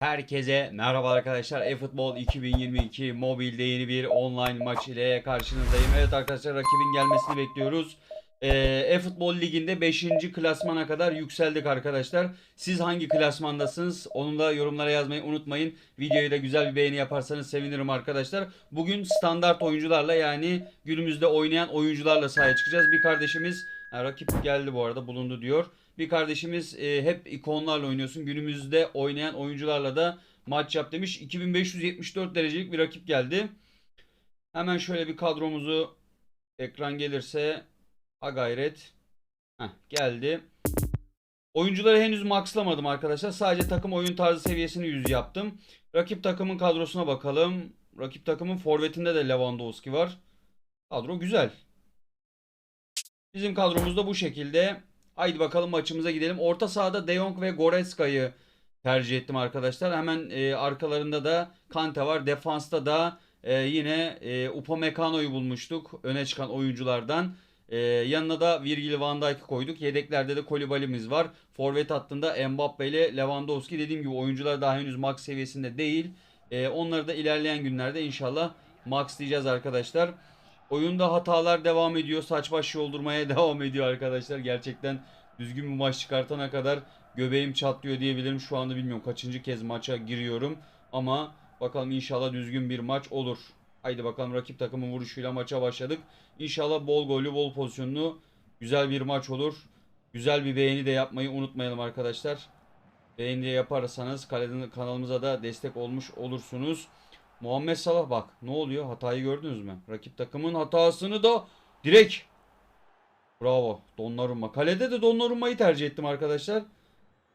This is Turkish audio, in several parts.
Herkese merhaba arkadaşlar. eFootball 2022 mobilde yeni bir online maç ile karşınızdayım. Evet arkadaşlar rakibin gelmesini bekliyoruz. Ee, eFootball liginde 5. klasmana kadar yükseldik arkadaşlar. Siz hangi klasmandasınız? Onu da yorumlara yazmayı unutmayın. Videoyu da güzel bir beğeni yaparsanız sevinirim arkadaşlar. Bugün standart oyuncularla yani günümüzde oynayan oyuncularla sahaya çıkacağız. Bir kardeşimiz ha, rakip geldi bu arada bulundu diyor. Bir kardeşimiz e, hep ikonlarla oynuyorsun. Günümüzde oynayan oyuncularla da maç yap demiş. 2574 derecelik bir rakip geldi. Hemen şöyle bir kadromuzu ekran gelirse ha gayret. Heh, geldi. Oyuncuları henüz maxlamadım arkadaşlar. Sadece takım oyun tarzı seviyesini 100 yaptım. Rakip takımın kadrosuna bakalım. Rakip takımın forvetinde de Lewandowski var. Kadro güzel. Bizim kadromuz da bu şekilde. Haydi bakalım maçımıza gidelim. Orta sahada De Jong ve Goreska'yı tercih ettim arkadaşlar. Hemen e, arkalarında da Kante var. Defansta da e, yine e, Upamecano'yu bulmuştuk. Öne çıkan oyunculardan. E, yanına da Virgil van Dijk'ı koyduk. Yedeklerde de Koulibaly'miz var. Forvet hattında Mbappe ile Lewandowski. Dediğim gibi oyuncular daha henüz max seviyesinde değil. E, onları da ilerleyen günlerde inşallah max diyeceğiz arkadaşlar. Oyunda hatalar devam ediyor. Saç baş yoldurmaya devam ediyor arkadaşlar. Gerçekten düzgün bir maç çıkartana kadar göbeğim çatlıyor diyebilirim. Şu anda bilmiyorum kaçıncı kez maça giriyorum. Ama bakalım inşallah düzgün bir maç olur. Haydi bakalım rakip takımın vuruşuyla maça başladık. İnşallah bol gollü bol pozisyonlu güzel bir maç olur. Güzel bir beğeni de yapmayı unutmayalım arkadaşlar. Beğeni de yaparsanız kanalımıza da destek olmuş olursunuz. Muhammed Salah bak ne oluyor hatayı gördünüz mü? Rakip takımın hatasını da direkt Bravo Donnarumma. Kalede de Donnarumma'yı tercih ettim arkadaşlar.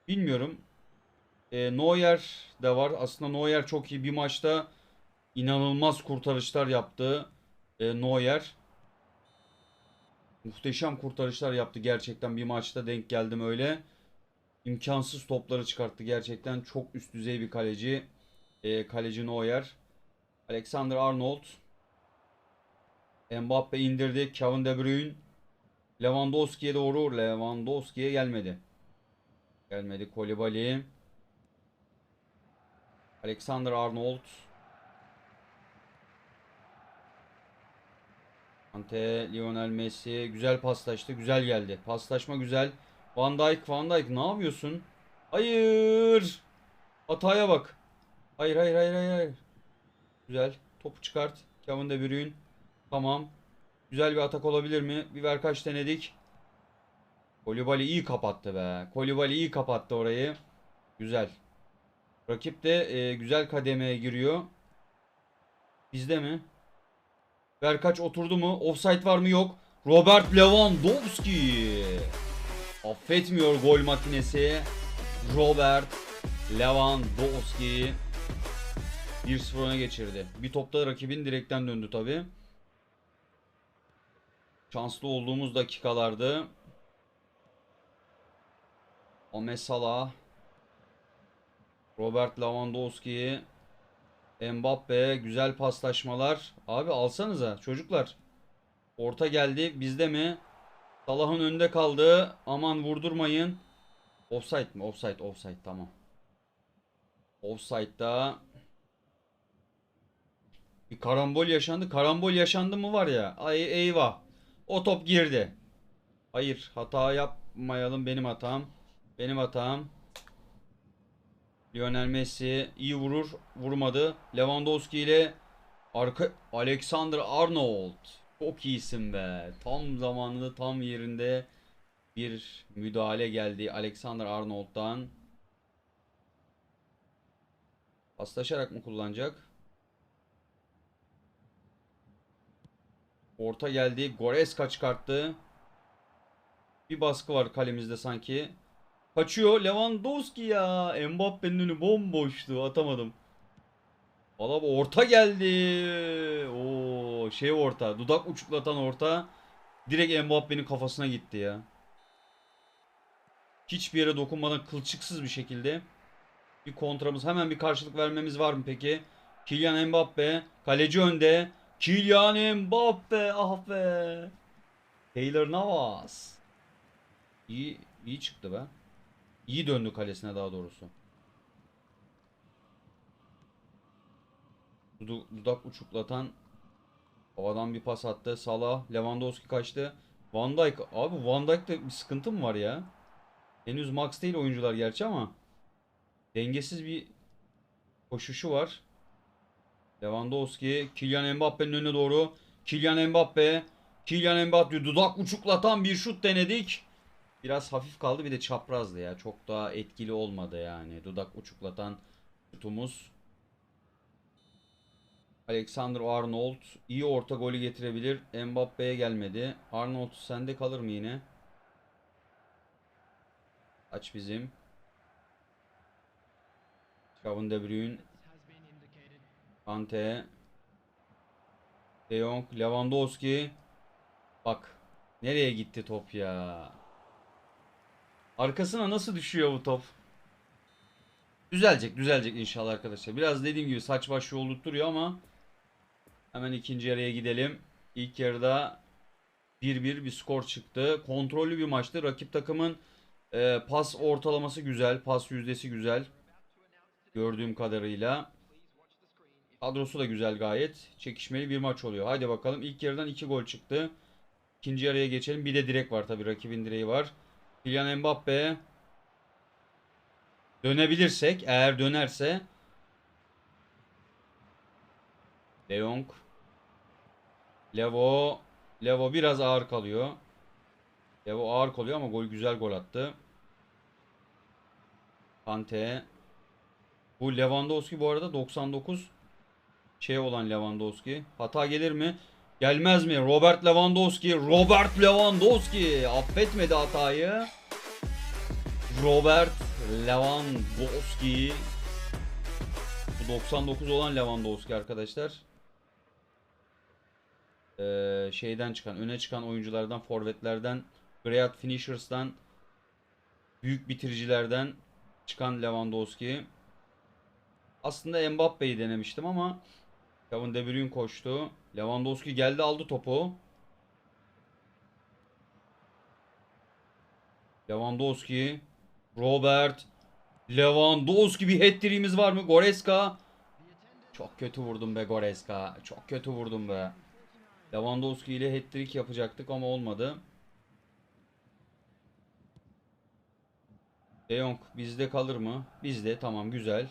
Bilmiyorum. E, Neuer de var. Aslında Neuer çok iyi bir maçta inanılmaz kurtarışlar yaptı. E, Neuer. Muhteşem kurtarışlar yaptı gerçekten bir maçta denk geldim öyle. İmkansız topları çıkarttı gerçekten. Çok üst düzey bir kaleci. E, kaleci Neuer. Alexander Arnold. Mbappe indirdi. Kevin De Bruyne. Lewandowski'ye doğru. Lewandowski'ye gelmedi. Gelmedi. Kolibali. Alexander Arnold. Ante, Lionel Messi. Güzel paslaştı. Güzel geldi. Paslaşma güzel. Van Dijk, Van Dijk ne yapıyorsun? Hayır. Hataya bak. Hayır, hayır, hayır, hayır. Güzel. Topu çıkart. Kevin De Bruyne. Tamam. Güzel bir atak olabilir mi? Bir ver kaç denedik. Kolibali iyi kapattı be. Kolibali iyi kapattı orayı. Güzel. Rakip de e, güzel kademeye giriyor. Bizde mi? Berkaç oturdu mu? Offside var mı? Yok. Robert Lewandowski. Affetmiyor gol makinesi. Robert Lewandowski 1-0 öne geçirdi. Bir topta rakibin direkten döndü tabi. Şanslı olduğumuz dakikalardı. Ome Salah. Robert Lewandowski. Mbappe. Güzel paslaşmalar. Abi alsanıza çocuklar. Orta geldi. Bizde mi? Salah'ın önünde kaldı. Aman vurdurmayın. Offside mi? Offside. Offside. Tamam. Offside'da bir karambol yaşandı. Karambol yaşandı mı var ya. Ay eyvah. O top girdi. Hayır hata yapmayalım benim hatam. Benim hatam. Lionel Messi iyi vurur. Vurmadı. Lewandowski ile arka Alexander Arnold. Çok iyisin be. Tam zamanında tam yerinde bir müdahale geldi Alexander Arnold'dan. Paslaşarak mı kullanacak? Orta geldi. Goreska çıkarttı. Bir baskı var kalemizde sanki. Kaçıyor. Lewandowski ya. Mbappe'nin önü bomboştu. Atamadım. Valla bu orta geldi. Oo şey orta. Dudak uçuklatan orta. Direkt Mbappe'nin kafasına gitti ya. Hiçbir yere dokunmadan kılçıksız bir şekilde. Bir kontramız. Hemen bir karşılık vermemiz var mı peki? Kylian Mbappe. Kaleci önde. Kylian Mbappe. Ah be. Taylor Navas. İyi, iyi çıktı be. İyi döndü kalesine daha doğrusu. dudak uçuklatan havadan bir pas attı. Salah, Lewandowski kaçtı. Van Dijk. Abi Van Dijk'te bir sıkıntı mı var ya? Henüz max değil oyuncular gerçi ama dengesiz bir koşuşu var. Lewandowski, Kylian Mbappe'nin önüne doğru. Kylian Mbappe, Kylian Mbappe dudak uçuklatan bir şut denedik. Biraz hafif kaldı bir de çaprazdı ya. Çok daha etkili olmadı yani. Dudak uçuklatan şutumuz. Alexander Arnold iyi orta golü getirebilir. Mbappe'ye gelmedi. Arnold sende kalır mı yine? Aç bizim. Kevin De Bruyne. Kante. De Jong. Lewandowski. Bak. Nereye gitti top ya? Arkasına nasıl düşüyor bu top? Düzelecek, düzelecek inşallah arkadaşlar. Biraz dediğim gibi saç baş yoldurtuyor ama hemen ikinci yarıya gidelim. İlk yarıda 1-1 bir skor çıktı. Kontrollü bir maçtı. Rakip takımın e, pas ortalaması güzel, pas yüzdesi güzel. Gördüğüm kadarıyla. Kadrosu da güzel gayet. Çekişmeli bir maç oluyor. Haydi bakalım. İlk yarıdan 2 gol çıktı. İkinci yarıya geçelim. Bir de direk var tabii. Rakibin direği var. Kylian Mbappe. Dönebilirsek, eğer dönerse De Jong. Levo. Levo biraz ağır kalıyor. Levo ağır kalıyor ama gol güzel gol attı. Kante. Bu Lewandowski bu arada 99 şey olan Lewandowski. Hata gelir mi? Gelmez mi? Robert Lewandowski. Robert Lewandowski affetmedi hatayı. Robert Lewandowski. Bu 99 olan Lewandowski arkadaşlar. Ee, şeyden çıkan, öne çıkan oyunculardan, forvetlerden, great finishers'tan, büyük bitiricilerden çıkan Lewandowski. Aslında Mbappe'yi denemiştim ama Kevin De Bruyne koştu. Lewandowski geldi aldı topu. Lewandowski, Robert, Lewandowski bir hat-trick'imiz var mı? Goreska. Çok kötü vurdum be Goreska. Çok kötü vurdum be. Lewandowski ile hat-trick yapacaktık ama olmadı. De Jong bizde kalır mı? Bizde tamam güzel.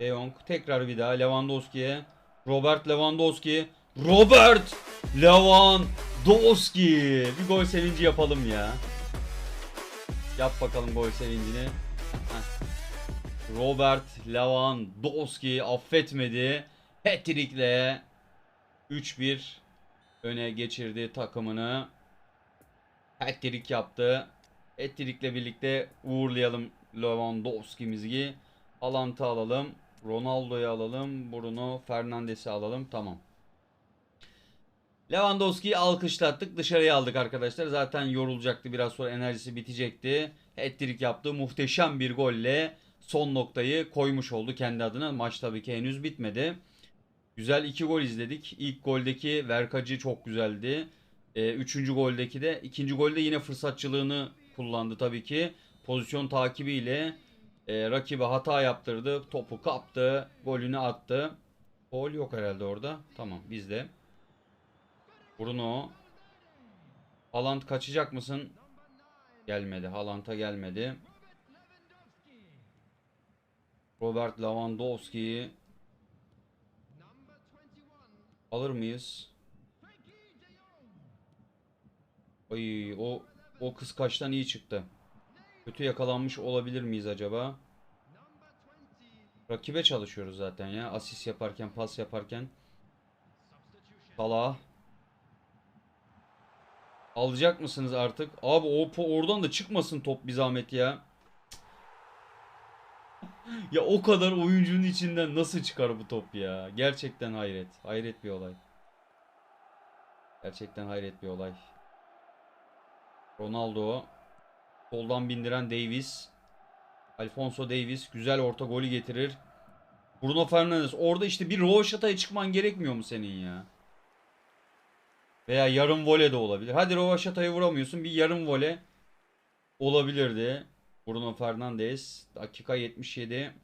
De Jong tekrar bir daha Lewandowski'ye. Robert Lewandowski. Robert Lewandowski. Bir gol sevinci yapalım ya. Yap bakalım gol sevincini. Robert Lewandowski affetmedi. Hat-trick'le 3-1 öne geçirdi takımını. Hat-trick yaptı. Hat-trick'le birlikte uğurlayalım Lewandowski'mizi. Alant'ı alalım. Ronaldo'yu alalım. Bruno Fernandes'i alalım. Tamam. Lewandowski'yi alkışlattık. Dışarıya aldık arkadaşlar. Zaten yorulacaktı. Biraz sonra enerjisi bitecekti. Hat-trick yaptı. Muhteşem bir golle son noktayı koymuş oldu kendi adına. Maç tabii ki henüz bitmedi. Güzel iki gol izledik. İlk goldeki Verkacı çok güzeldi. Ee, üçüncü goldeki de ikinci golde yine fırsatçılığını kullandı tabii ki. Pozisyon takibiyle e, rakibe hata yaptırdı. Topu kaptı. Golünü attı. Gol yok herhalde orada. Tamam bizde. Bruno. Haaland kaçacak mısın? Gelmedi. Haaland'a gelmedi. Robert Lewandowski alır mıyız? Ay o o kıskaçtan iyi çıktı. Kötü yakalanmış olabilir miyiz acaba? Rakibe çalışıyoruz zaten ya. Asist yaparken, pas yaparken. Salah. Alacak mısınız artık? Abi o oradan da çıkmasın top bir zahmet ya. ya o kadar oyuncunun içinden nasıl çıkar bu top ya? Gerçekten hayret. Hayret bir olay. Gerçekten hayret bir olay. Ronaldo. Soldan bindiren Davis. Alfonso Davis güzel orta golü getirir. Bruno Fernandes orada işte bir Rovaşata'ya çıkman gerekmiyor mu senin ya? Veya yarım vole de olabilir. Hadi Rovaşata'yı vuramıyorsun. Bir yarım vole olabilirdi. Bruno Fernandes dakika 77.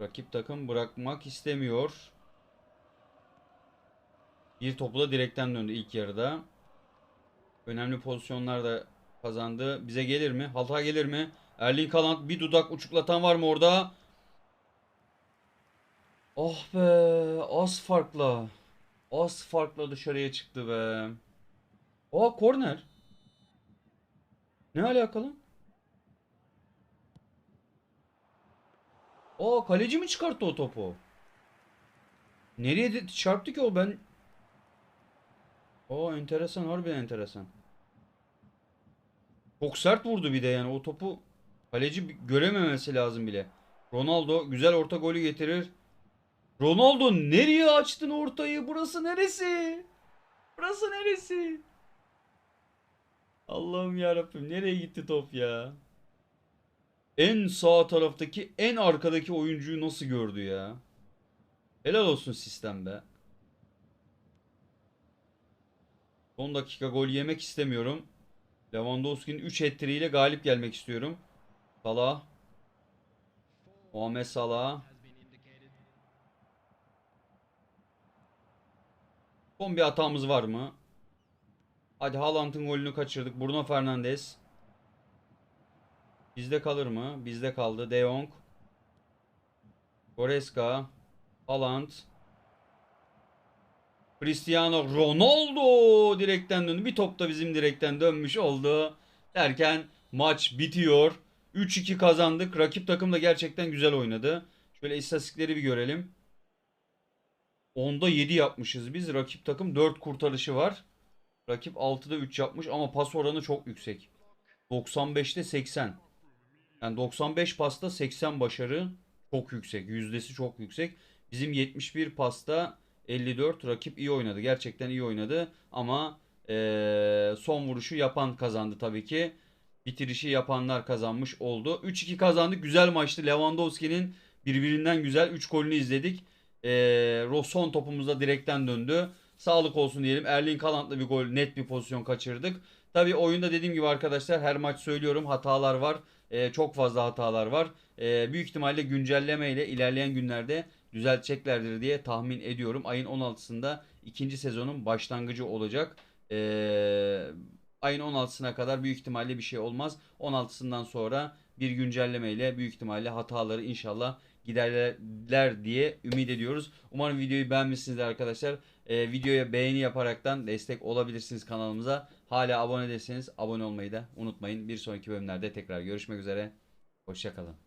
Rakip takım bırakmak istemiyor. Bir topu da direkten döndü ilk yarıda. Önemli pozisyonlar da kazandı. Bize gelir mi? Hata gelir mi? Erling Haaland bir dudak uçuklatan var mı orada? Oh be az farkla. Az farkla dışarıya çıktı be. Aa korner. Ne alakalı? Aa kaleci mi çıkarttı o topu? Nereye çarptı ki o ben? Aa enteresan harbiden enteresan. Çok sert vurdu bir de yani o topu kaleci görememesi lazım bile. Ronaldo güzel orta golü getirir. Ronaldo nereye açtın ortayı? Burası neresi? Burası neresi? Allah'ım ya Rabbim nereye gitti top ya? En sağ taraftaki en arkadaki oyuncuyu nasıl gördü ya? Helal olsun sistem be. Son dakika gol yemek istemiyorum. Lewandowski'nin 3 hat-trick'iyle galip gelmek istiyorum. Salah. Muhammed Salah. Son bir hatamız var mı? Hadi Haaland'ın golünü kaçırdık. Bruno Fernandes. Bizde kalır mı? Bizde kaldı. De Jong. Goreska. Haaland. Cristiano Ronaldo direkten döndü. Bir top da bizim direkten dönmüş oldu. Derken maç bitiyor. 3-2 kazandık. Rakip takım da gerçekten güzel oynadı. Şöyle istatistikleri bir görelim. 10'da 7 yapmışız biz. Rakip takım 4 kurtarışı var. Rakip 6'da 3 yapmış ama pas oranı çok yüksek. 95'te 80. Yani 95 pasta 80 başarı çok yüksek. Yüzdesi çok yüksek. Bizim 71 pasta 54 rakip iyi oynadı. Gerçekten iyi oynadı. Ama eee, son vuruşu yapan kazandı tabii ki. Bitirişi yapanlar kazanmış oldu. 3-2 kazandık. Güzel maçtı. Lewandowski'nin birbirinden güzel 3 golünü izledik. Eee son topumuzda direkten döndü. Sağlık olsun diyelim. Erling Haaland'la bir gol, net bir pozisyon kaçırdık. Tabii oyunda dediğim gibi arkadaşlar her maç söylüyorum hatalar var. Eee, çok fazla hatalar var. Eee, büyük ihtimalle güncelleme ile ilerleyen günlerde düzelteceklerdir diye tahmin ediyorum. Ayın 16'sında ikinci sezonun başlangıcı olacak. Eee, ayın 16'sına kadar büyük ihtimalle bir şey olmaz. 16'sından sonra bir güncelleme ile büyük ihtimalle hataları inşallah giderler diye ümit ediyoruz. Umarım videoyu beğenmişsinizdir arkadaşlar. Ee, videoya beğeni yaparaktan destek olabilirsiniz kanalımıza. Hala abone değilseniz abone olmayı da unutmayın. Bir sonraki bölümlerde tekrar görüşmek üzere. Hoşçakalın.